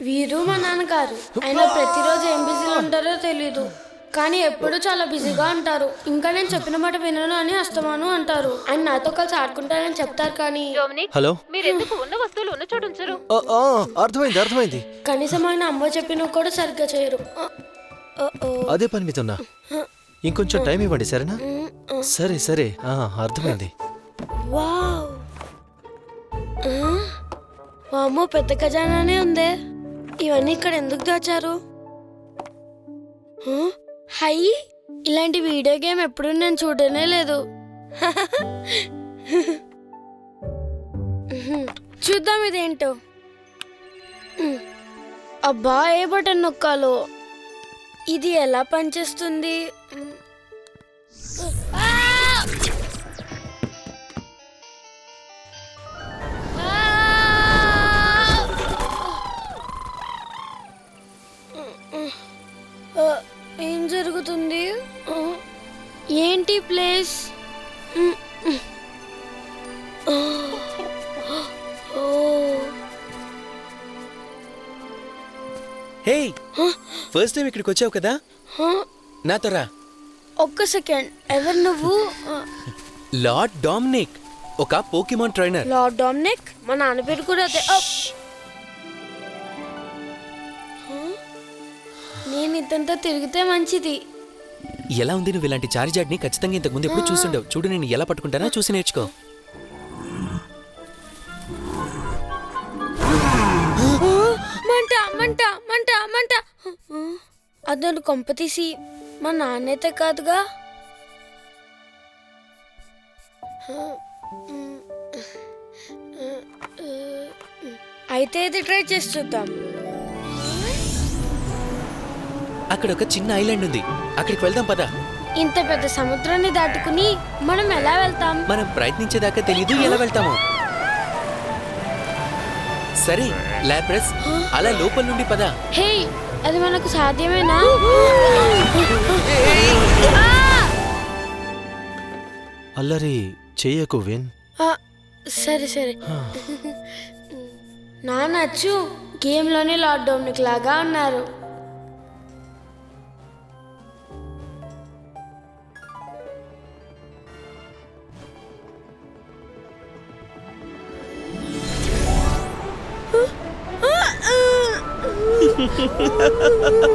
వీరు మా నాన్నగారు. ఆయన ప్రతిరోజు ఏం బిజీలో ఉంటారో తెలీదు. కానీ ఎప్పుడు చాలా బిజీగా ఉంటారు. ఇంకా నేను చెప్పిన మాట వినను అని అస్తమాను అంటారు. ఆయన నాతో కలిసి ఆడుకుంటారని చెప్తారు కానీ హలో? మీరు ఎందుకు ఉన్న వస్తువులు ఉన్న చోటు ఉంచరు? ఆ, ఆ, అర్థమైంది అర్థమైంది. కనీసం ఆయన అమ్మ చెప్పిన కూడా సరిగ్గా చేయరు. అదే పని మీద ఉన్నా. ఇంకొంచెం టైం ఇవ్వండి సరేనా? సరే సరే. అర్థమైంది? వామ్మో పెద్ద ఖజానానే ఉందే. ఇవన్నీ ఇక్కడ ఎందుకు దాచారు? హై ఇలాంటి వీడియో గేమ్ ఎప్పుడు నేను చూడనే లేదు. చూద్దాం ఇదేంటో. అబ్బా ఏ బటన్ నొక్కాలో? ఇది ఎలా పనిచేస్తుంది? ఏం జరుగుతుంది? ఏంటి place? Um, hey! First time ఇక్కడికి వచ్చావు కదా? నాతో రా. ఒక్క సెకండ్. ఎవరు నువ్వు? లార్డ్ డామినిక్ ఒక పోకిమాన్ ట్రైనర్. Lord Dominic? మా నాన్న పేరు కూడా అదే. నేను ఇదంతా తిరిగితే మంచిది. ఎలా ఉంది నువ్వు ఇలాంటి చార్జాడ్ని ఖచ్చితంగా ఇంతకు ముందు ఎప్పుడు చూసుండవు చూడు నేను ఎలా పట్టుకుంటానో చూసి నేర్చుకో. అతను కొంప తీసి మా నాన్నైతే కాదుగా? అయితే ఇది ట్రై చేసి చూద్దాం. అక్కడ ఒక చిన్న ఐలాండ్ ఉంది. అక్కడికి వెళ్దాం పదా. ఇంత పెద్ద సముద్రాన్ని దాటుకుని మనం ఎలా వెళ్తాం? మనం ప్రయత్నించేదాకా తెలియదు ఎలా వెళ్తామో. సరే లాప్రస్ అలా లోపల నుండి పదా. హే అది మనకు సాధ్యమేనా? అల్లరి చెయ్యకు విన్. సరే సరే. నా నచ్చు గేమ్లోనే డొమినిక్ లాగా ఉన్నారు.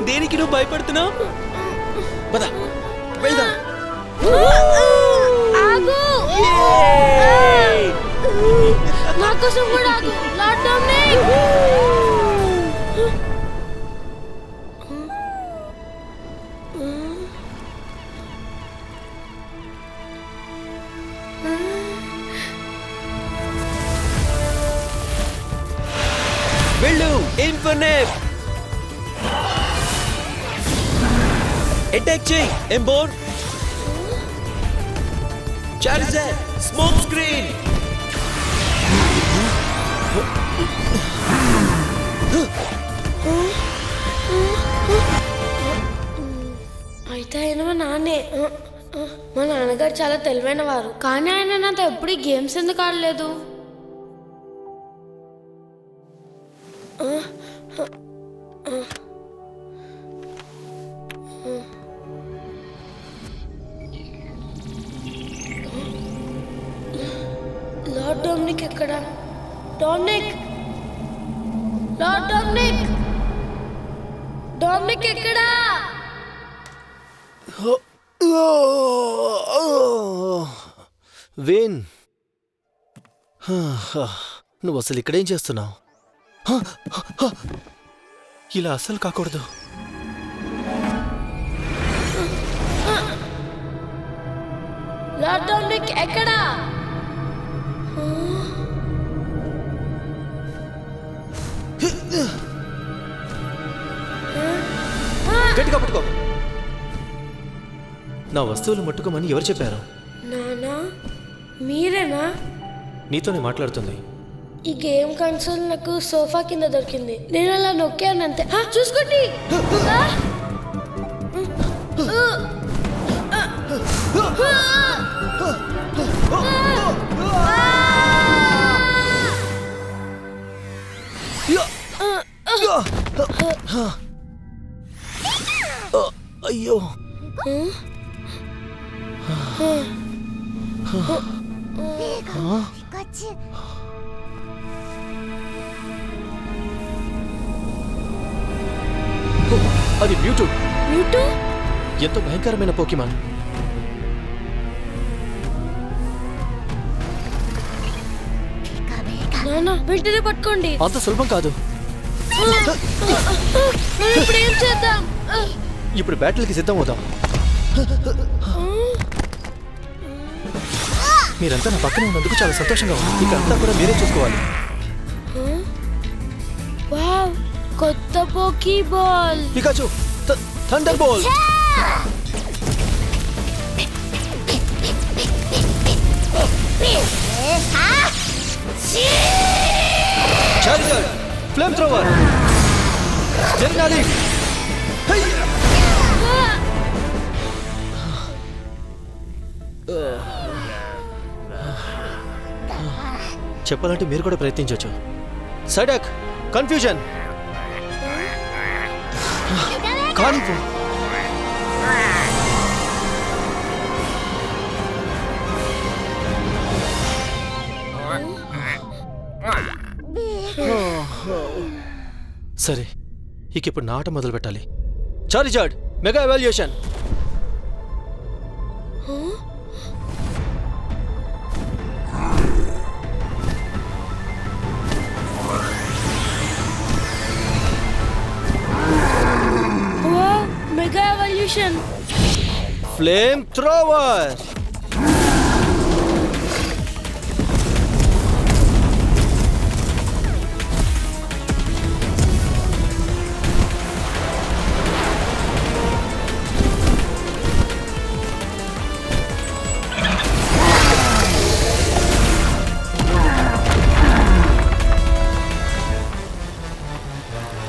దేనికి నువ్వు భయపడుతున్నావు? పద వెళ్దాం. ఆగు. నా కోసం కూడా ఆగు. అటాక్ చేయి ఎంబోర్ చార్జర్ స్మోక్ స్క్రీన్ అయితే ఆయన మా నాన్నే. మా నాన్నగారు చాలా తెలివైన వారు. కానీ ఆయన నాతో ఎప్పుడు గేమ్స్ ఎందుకు ఆడలేదు? ఎక్కడ డొమినిక్. Lord Dominic. డొమినిక్ ఎక్కడా? వేన్ నువ్వు అసలు ఇక్కడేం చేస్తున్నావు. ఇలా అసలు కాకూడదు. లార్డ్ డొమినిక్ ఎక్కడా? నా వస్తువులు ముట్టుకోమని ఎవరు చెప్పారు నానా మీరేనా నీతోనే మాట్లాడుతుంది ఈ గేమ్ కన్సోల్ నాకు సోఫా కింద దొరికింది నేను అలా నొక్కాను అంతే చూసుకోండి ఆ! ఆ! అది మ్యూటూ. మ్యూటు? ఎంతో భయంకరమైన పోకిమాన్. వెంటనే పట్టుకోండి. అంత సులభం కాదు. ఇప్పుడు ఏం చేద్దాం? ఇప్పుడు బ్యాటిల్కి సిద్ధం అవుదాం. మీరంతా నా పక్కన ఉన్నందుకు చాలా సంతోషంగా ఉంది. ఇక అంతా కూడా మీరే చూసుకోవాలి. వావ్ కొత్త poke ball Pikachu thunder bolt. Charger flame thrower జర్నాలి చెప్పాలంటే మీరు కూడా ప్రయత్నించవచ్చు. సడక్ కన్ఫ్యూజన్. కానిపో. సరే ఇక ఇప్పుడు నాట మొదలు పెట్టాలి. Charizard mega evaluation. Mega evolution flame thrower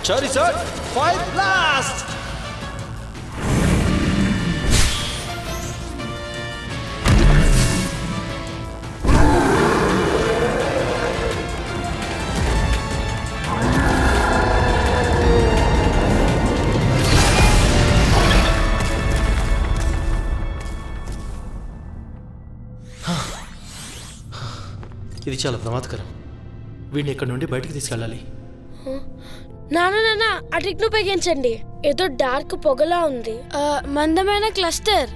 Charizard, Fire Blast! చాలా ప్రమాదకరం. వీడిని ఇక్కడ నుండి బయటకు తీసుకెళ్ళాలి? నాన్న నాన్న ఆ ఉపయోగించండి. ఏదో డార్క్ పొగలా ఉంది. ఆ, మందమైన క్లస్టర్.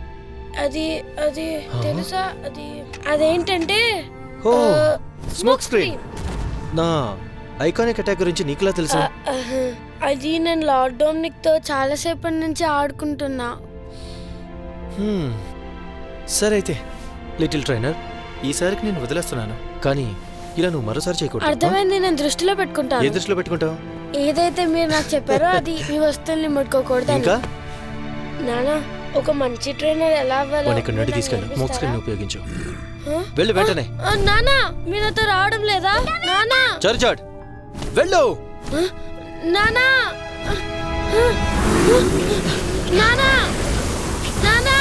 అది అది తెలుసా? అది అదేంటంటే ఓ స్మోక్ స్క్రీన్ నా ఐకానిక్ అటాక్ గురించి నీకులా తెలుసు. అది నేను డొమినిక్తో చాలాసేపటి నుంచి ఆడుకుంటున్నా. హ్మ్. సరే అయితే లిటిల్ ట్రైనర్ ఈసారికి నేను వదిలేస్తున్నాను. కానీ ఇలా నువ్వు మరోసారి చేయకూడదు. అర్థమైంది నేను దృష్టిలో ఏ పెట్టుకుంటాను దృష్టిలో పెట్టుకుంటావు? ఏదైతే మీరు నాకు చెప్పారో అది మీ వస్తువుల్ని ముట్టుకోకూడదు ఇంకా? నానా ఒక మంచి ట్రైనర్ ఎలా అవ్వాలో వాడిని ఇక్కడ నుండి మీరు నాకు తీసుకెళ్ళు స్మోక్ స్క్రీన్? ఉపయోగించు? వెళ్ళు వెంటనే. ఆ, నానా మీరు నాతో రావడం లేదా? నానా. చర్చాడ్ వెళ్ళు. హ? నానా? నానా. నానా.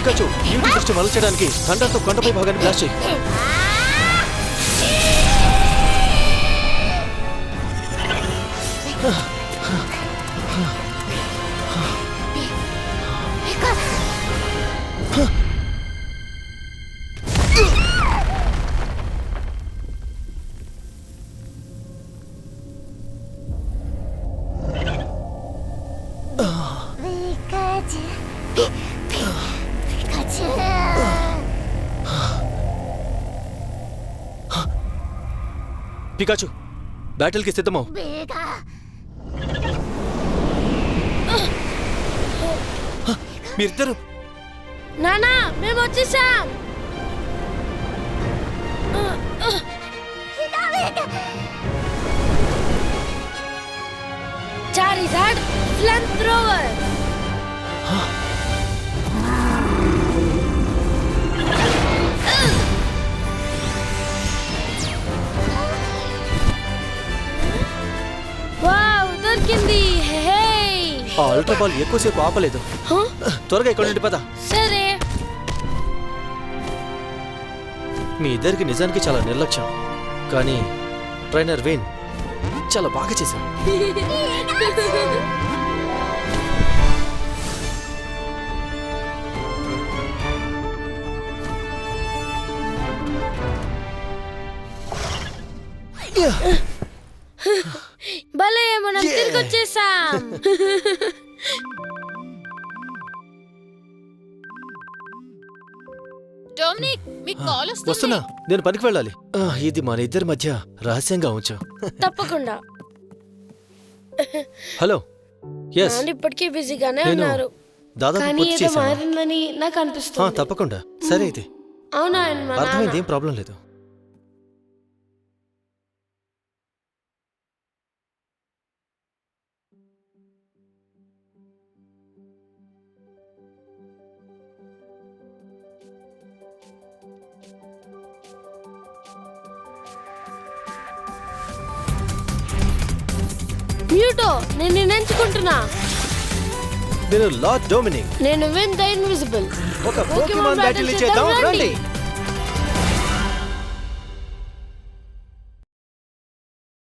పికాచు ఇంటి దృష్టి మరల్చడానికి థండర్తో కొండపై భాగాన్ని బ్లాస్ట్ చేయి. పికాచు బ్యాటిల్కి సిద్ధమవు. మీరిద్దరు. నానా మేము వచ్చేసాం చారిజాడ్ ఫ్లమ్ అల్ట్రా బాల్ ఎక్కువసేపు ఆపలేదు? త్వరగా ఇక్కడ నుండి పద. సరే. మీ ఇద్దరికి నిజానికి చాలా నిర్లక్ష్యం. కానీ ట్రైనర్ వేన్ చాలా బాగా చేశాం భలే మనం తిరిగి వచ్చేసాం డొమినిక్ మీకు కాల్ వస్తున్నా. నేను పనికి వెళ్ళాలి. ఆ, ఇది మన ఇద్దరి మధ్య రహస్యంగా ఉంచు. తప్పకుండా. హలో. ఎస్ నాన్న ఇప్పటికీ బిజీగానే నేను ఉన్నారు. దాదాపు కానీ పూర్తి ఏదో చేశాను. మారిందని నాకు ఆ, అనిపిస్తుంది తప్పకుండా. సరే అయితే. అవునా ఆయన మా అర్థమైంది ఏం ప్రాబ్లం లేదు. మ్యూటో నేను నిర్ణయించుకుంటున్నా నేను లార్డ్ డొమినిక్. నేను విన్ ద ఇన్విజిబుల్. ఒక పోకిమాన్ బ్యాటిల్ చేద్దాం రండి.